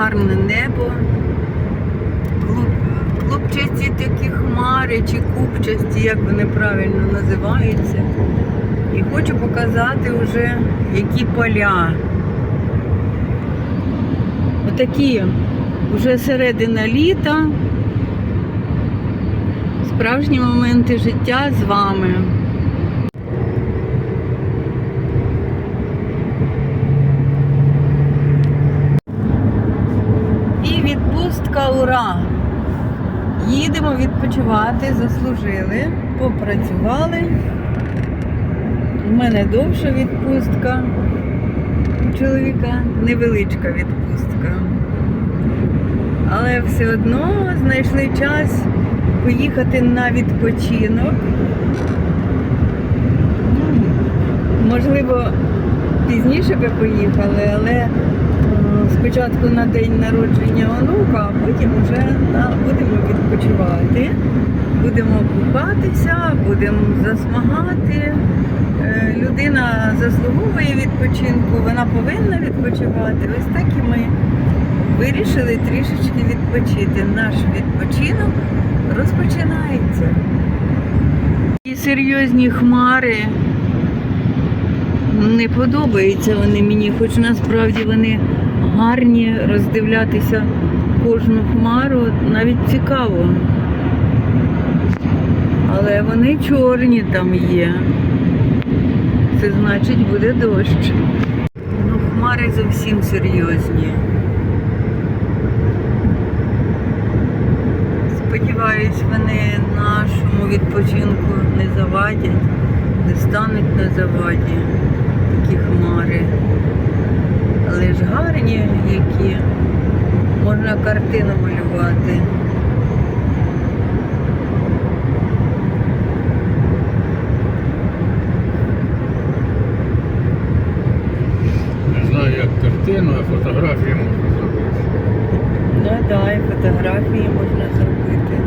гарне небо. Клуб- Клубчасті такі хмари чи купчасті, як вони правильно називаються. І хочу показати вже які поля. Отакі вже середина літа. Справжні моменти життя з вами. І відпустка ура! Їдемо відпочивати, заслужили, попрацювали. У мене довша відпустка. У чоловіка невеличка відпустка. Але все одно знайшли час поїхати на відпочинок. Ну, Можливо, пізніше би поїхали, але спочатку на день народження онука, а потім вже на, будемо відпочивати. Будемо купатися, будемо засмагати. Е, Людина заслуговує відпочинку, вона повинна відпочивати. Ось так і ми вирішили трішечки відпочити. Наш відпочинок розпочинається. І серйозні хмари не подобаються вони мені, хоч насправді вони гарні роздивлятися кожну хмару, навіть цікаво. Але вони чорні там є. Це значить буде дощ. Ну, хмари зовсім серйозні. Сподіваюсь, вони нашому відпочинку не завадять, не стануть на заваді такі хмари. Але ж гарні які. Можна картину малювати. Не знаю, як картину, а фотографію можна зробити. Ну да, і фотографії можна зробити.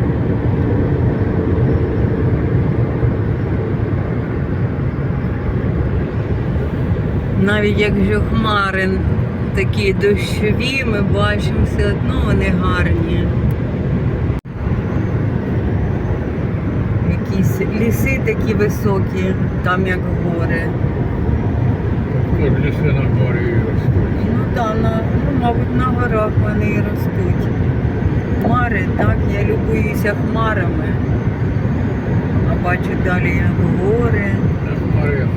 Навіть якщо хмари такі дощові, ми бачимо, все одно вони гарні. Якісь ліси такі високі, там як гори. Тобто ліси на горі і ростуть. Ну так, на, ну, мабуть, на горах вони і ростуть. Хмари, так, я любуюся хмарами. А бачу далі як гори. Хмари, як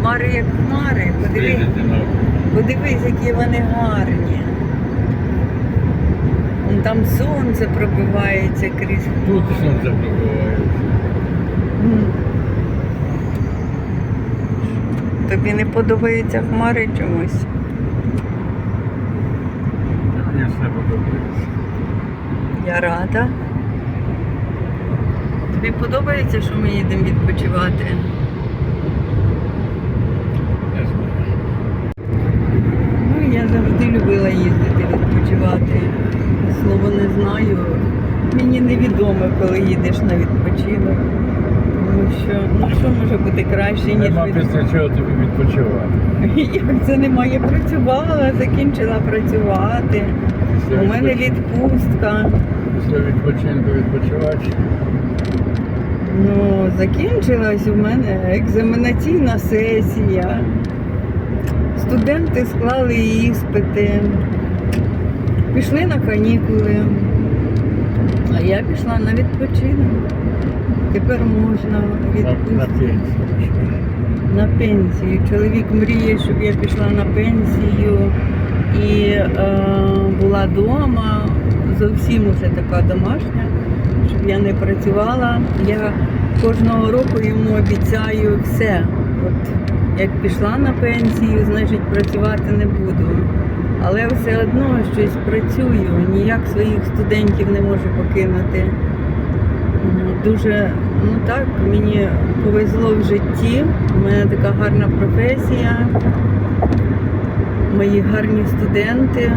Хмари як хмари. Подивись, Видите на подивись, які вони гарні. Вон Там сонце пробивається крізь Тут сонце пробиває. М. Тобі не подобаються хмари чомусь? Мені все подобається. Я рада. Тобі подобається, що ми їдемо відпочивати? Не знаю. Ну, я завжди любила їздити відпочивати. Слово не знаю. Мені невідомо, коли їдеш на відпочинок. Тому що ну що може бути краще, ніж Нема від... після чого тобі відпочивати. Як це немає? Працювала, закінчила працювати. Після У мене відпоч- відпустка. Після відпочинку відпочивати. Ну, закінчилась у мене екзаменаційна сесія. Студенти склали іспити, пішли на канікули, а я пішла на відпочинок. Тепер можна На, на відпустити на пенсію. Чоловік мріє, щоб я пішла на пенсію і е, була вдома, зовсім уже така домашня, щоб я не працювала. Я кожного року йому обіцяю все. От як пішла на пенсію, значить працювати не буду. Але все одно щось працюю, ніяк своїх студентів не можу покинути. Дуже, ну так, мені повезло в житті. У мене така гарна професія. Мої гарні студенти,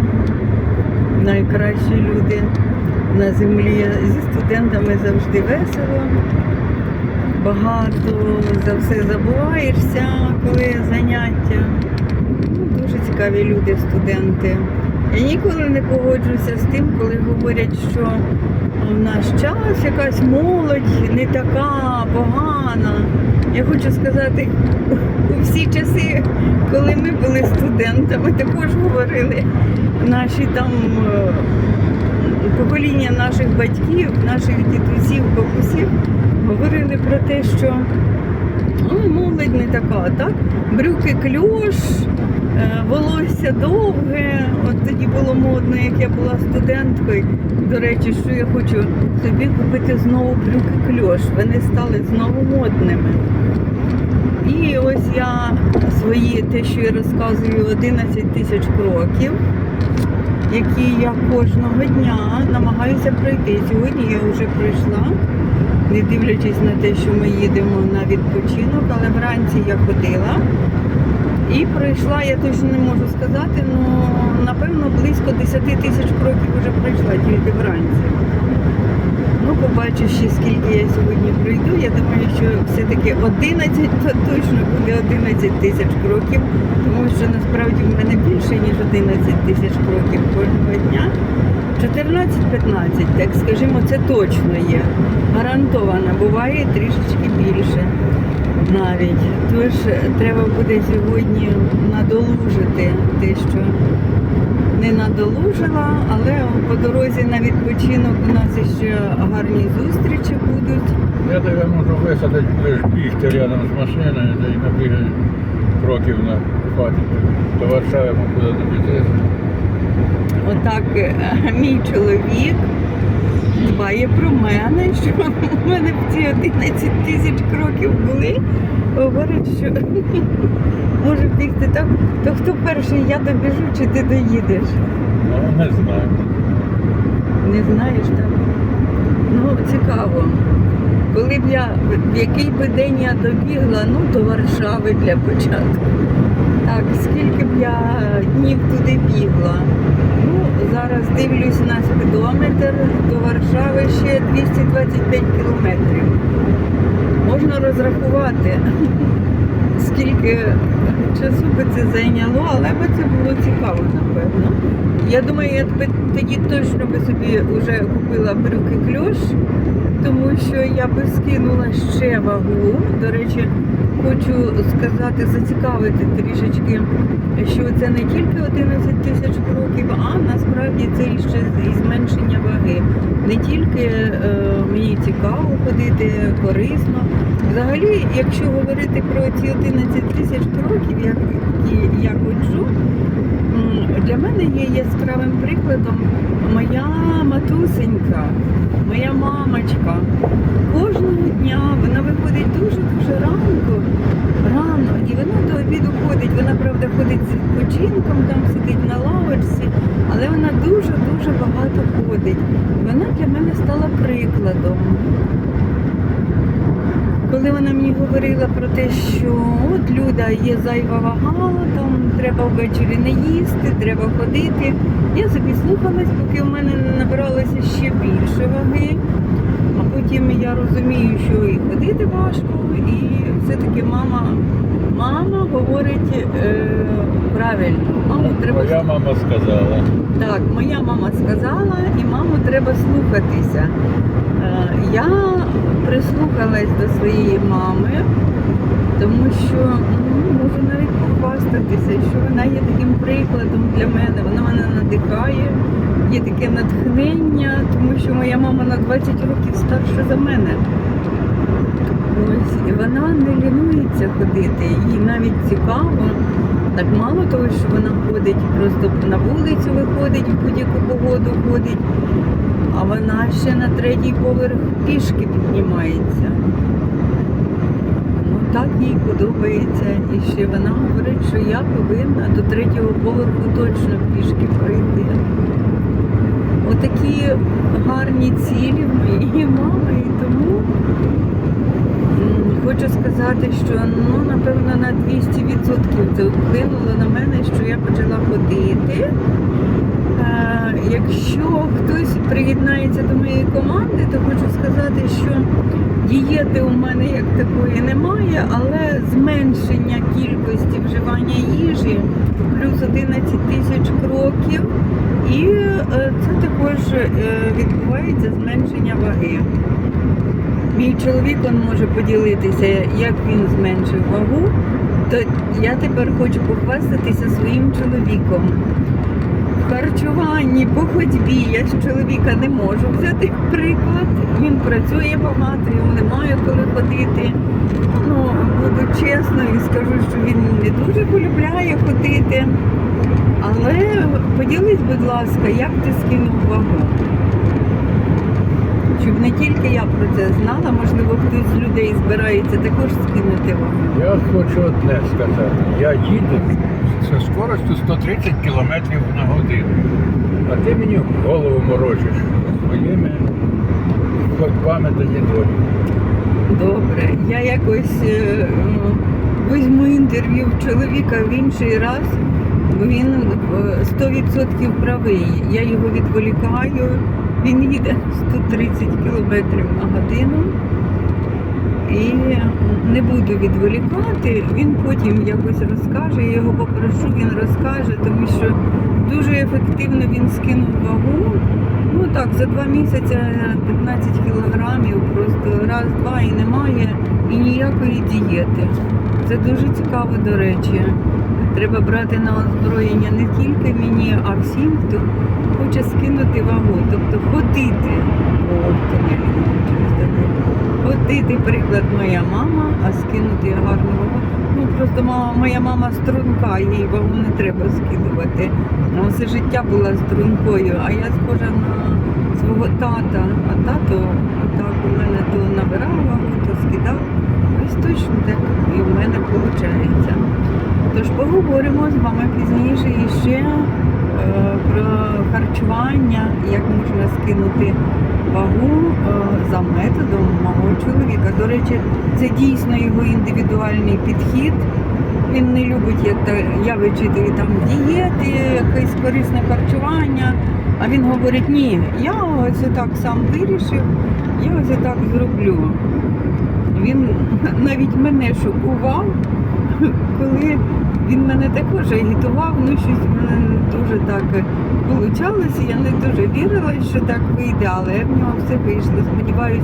найкращі люди на землі. Зі студентами завжди весело. Багато за все забуваєшся, коли заняття. Ну, дуже цікаві люди, студенти. Я ніколи не погоджуся з тим, коли говорять, що в наш час якась молодь не така погана. Я хочу сказати, у всі часи, коли ми були студентами, також говорили наші там е, покоління наших батьків, наших дідусів, бабусів, говорили про те, що ну, молодь не така, так? Брюки кльош, е, волосся довге. От тоді було модно, як я була студенткою. До речі, що я хочу собі купити знову брюки кльош. Вони стали знову модними. І ось я свої, те, що я розказую, 11 тисяч кроків, які я кожного дня намагаюся пройти. Сьогодні я вже пройшла, не дивлячись на те, що ми їдемо на відпочинок, але вранці я ходила і пройшла, я точно не можу сказати, але напевно близько 10 тисяч кроків вже пройшла тільки вранці. Ну, побачу ще скільки я сьогодні пройду. Я думаю, що все-таки 11, то точно буде 11 тисяч кроків, тому що насправді в мене більше, ніж 11 тисяч кроків кожного дня. 14-15, так скажімо, це точно є. Гарантовано, буває трішечки більше навіть. Тож треба буде сьогодні надолужити те, що не надолужила, але по дорозі на відпочинок у нас ще гарні зустрічі будуть. Я тебе можу висадити, бігти рядом з машиною, де й набігай кроків на хаті. До Варшави куди тобі. Отак е, мій чоловік дбає про мене, що в мене в ці 11 тисяч кроків були. Говорить, що може бігти так, то хто перший, я добіжу чи ти доїдеш? Ну, не знаю. Не знаєш так? Ну, цікаво. Коли б я, в який би день я добігла, ну, до Варшави для початку. Так, скільки б я днів туди бігла. Ну, зараз дивлюсь на спідометр, до Варшави ще 225 кілометрів. Можна розрахувати, скільки часу би це зайняло, але би це було цікаво, напевно. Я думаю, я би тоді точно би собі вже купила брюки кльош, тому що я би скинула ще вагу. До речі, хочу сказати, зацікавити трішечки, що це не тільки 11 тисяч кроків, а насправді це ще і зменшення ваги. Не тільки е, мені цікаво ходити, корисно. Взагалі, якщо говорити про ці 11 тисяч кроків, які я ходжу, для мене є яскравим прикладом моя матусенька, моя мамочка. Кожного дня вона виходить дуже-дуже ранку, рано, і вона до обіду ходить. Вона, правда, ходить з відпочинком, там сидить на лавочці, але вона дуже-дуже багато ходить. Вона для мене стала прикладом. Коли вона мені говорила про те, що от Люда є зайва вага, там треба ввечері не їсти, треба ходити. Я собі слухалась, поки в мене не набиралося ще більше ваги. Потім я розумію, що і ходити важко, і все-таки мама, мама говорить е, правильно. Маму треба Моя мама сказала. так, моя мама сказала, і маму треба слухатися. Е, Я прислухалась до своєї мами, тому що ну, можу навіть похвастатися, що вона є таким прикладом для мене. Вона мене надихає, є таке натхнення, тому що моя мама на 20 років старша за мене. Ось, і вона не лінується ходити, їй навіть цікаво. Так мало того, що вона ходить, просто на вулицю виходить, в будь-яку погоду ходить, а вона ще на третій поверх пішки піднімається. Ну так їй подобається. І ще вона говорить, що я повинна до третього поверху точно пішки пройти. Отакі гарні цілі в моєї мами, і тому Хочу сказати, що ну напевно на 200% це вплинуло на мене, що я почала ходити. Якщо хтось приєднається до моєї команди, то хочу сказати, що Дієти у мене як такої немає, але зменшення кількості вживання їжі плюс 11 тисяч кроків. І е, також е, відбувається зменшення ваги. Мій чоловік він може поділитися, як він зменшив вагу. То я тепер хочу похвастатися своїм чоловіком. В харчуванні, по ходьбі я з чоловіка не можу взяти приклад. Він працює багато, йому немає коли ходити. Ну, буду і скажу, що він не дуже полюбляє ходити. Але поділись, будь ласка, як ти скинув вагу? Щоб не тільки я про це знала, можливо, хтось з людей збирається також скинути вагу. Я хочу одне сказати. Я їду зі скоростю 130 км на годину. А ти мені голову морочиш своїми ходьбами та їдою. Добре, я якось е, візьму інтерв'ю в чоловіка в інший раз, він е, 100% правий. Я його відволікаю. Він їде 130 км на годину. І не буду відволікати, він потім якось розкаже, я його попрошу, він розкаже, тому що дуже ефективно він скинув вагу. Ну так, за два місяці 15 кілограмів, просто раз-два і немає, і ніякої дієти. Це дуже цікаво, до речі. Треба брати на озброєння не тільки мені, а всім, хто хоче скинути вагу, тобто ходити. Ходити, приклад, моя мама, а скинути гарну вагу. Ну просто мама, моя мама струнка, їй вагу не треба скидувати. Вона все життя була стрункою, а я схожа на свого тата. А тато так у мене то набирав вагу, то скидав. Ось точно так і в мене виходить. Тож поговоримо з вами пізніше іще е, про харчування, як можна скинути вагу е, за методом мого чоловіка. До речі, це дійсно його індивідуальний підхід. Він не любить, як я вичитую там дієти, якесь корисне харчування. А він говорить, ні, я ось так сам вирішив, я ось так зроблю. Він навіть мене шокував, коли він мене також агітував, ну щось в мене не дуже так получалося. Я не дуже вірила, що так вийде, але в нього все вийшло. Сподіваюсь,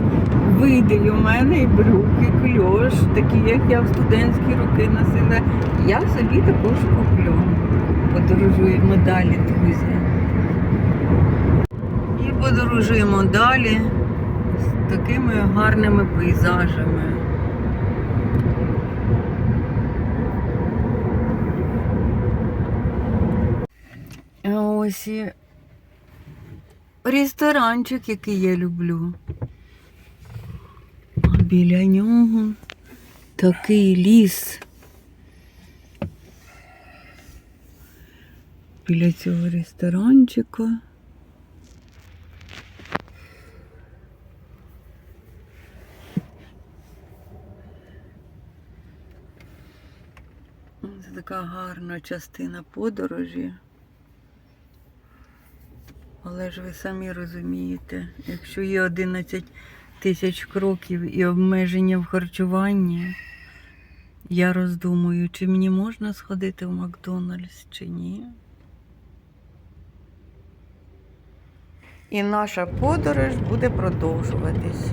вийде у мене і брюки, кльош, такі, як я в студентські роки носила. Я собі також куплю. Подорожуємо далі, друзі. І подорожуємо далі з такими гарними пейзажами. А Ось ресторанчик, який я люблю. А біля нього такий ліс. Біля цього ресторанчика. Це така гарна частина подорожі. Але ж ви самі розумієте, якщо є 11 тисяч кроків і обмеження в харчуванні, я роздумую, чи мені можна сходити в Макдональдс чи ні. І наша подорож буде продовжуватись.